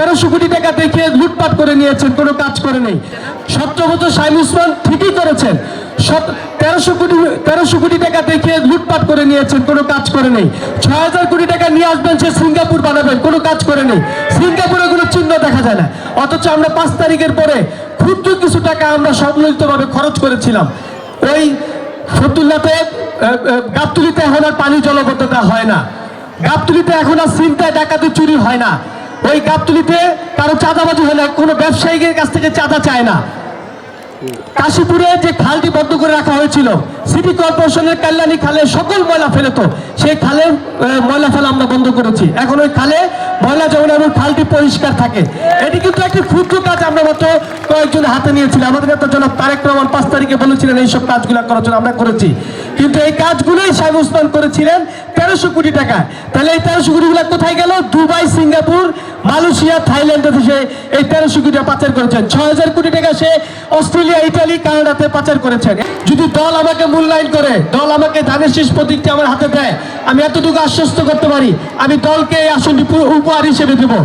তেরোশো কোটি টাকা দেখিয়ে লুটপাট করে নিয়েছেন, কোনো কাজ করে নেই। সতেরো বছর শাহিন উসমান ঠিকই করেছেন। তেরোশো কোটি তেরোশো কোটি টাকা দেখে লুটপাট করে নিয়েছেন, কোনো কাজ করে নেই। ছয় হাজার কোটি টাকা নিয়ে আসবেন, সে সিঙ্গাপুর বানাবেন, কোনো কাজ করে নেই। সিঙ্গাপুরে কোনো চিহ্ন দেখা যায় না। অথচ আমরা পাঁচ তারিখের পরে ক্ষুদ্র কিছু টাকা আমরা সম্মিলিতভাবে খরচ করেছিলাম। ওই ফতুল্লাতে গাবতুলিতে এখন আর পানি জলবদ্ধতা হয় না। গাবতুলিতে এখন আর চিন্তায় ডাকাতি চুরি হয় না। ওই গাবতুলিতে কারও চাঁদাবাজি না কোনো ব্যবসায়ীদের কাছ থেকে চাঁদা চায় না। কাশীপুরে যে খালটি বন্ধ করে রাখা হয়েছিল, সিটি কর্পোরেশনের কল্যাণী খালে সকল ময়লা ফেলত। সেই খালে ময়লা ফেলা আমরা বন্ধ করেছি। এখন ওই খালে ময়লা জমে এবং খালটি পরিষ্কার থাকে। এটি কিন্তু একটি ক্ষুদ্র কাজ, আমরা মাত্র কয়েকজন হাতে নিয়েছিলাম। আমাদের জনাব তারেক রহমান পাঁচ তারিখে বলেছিলেন এইসব কাজগুলো করার জন্য আমরা করেছি। কিন্তু এই কাজগুলোই সাহেব উসমান করেছিলেন তেরোশো কোটি টাকা। তাহলে এই তেরোশো কোটিগুলো কোথায় গেল? দুবাই, সিঙ্গাপুর, মালয়েশিয়া, থাইল্যান্ডে সে এই তেরোশো কোটি পাচার করেছেন। ছয় হাজার কোটি টাকা সে অস্ট্রেলিয়া, ইটালি, কানাডাতে পাচার করেছেন। যদি দল আমাকে মূল্যায়ন করে, দল আমাকে ধানের শেষ প্রতীকটি আমার হাতে দেয়, আমি এতটুকু আশ্বস্ত করতে পারি, আমি দলকে এই আসনটি উপহার হিসেবে দেবো।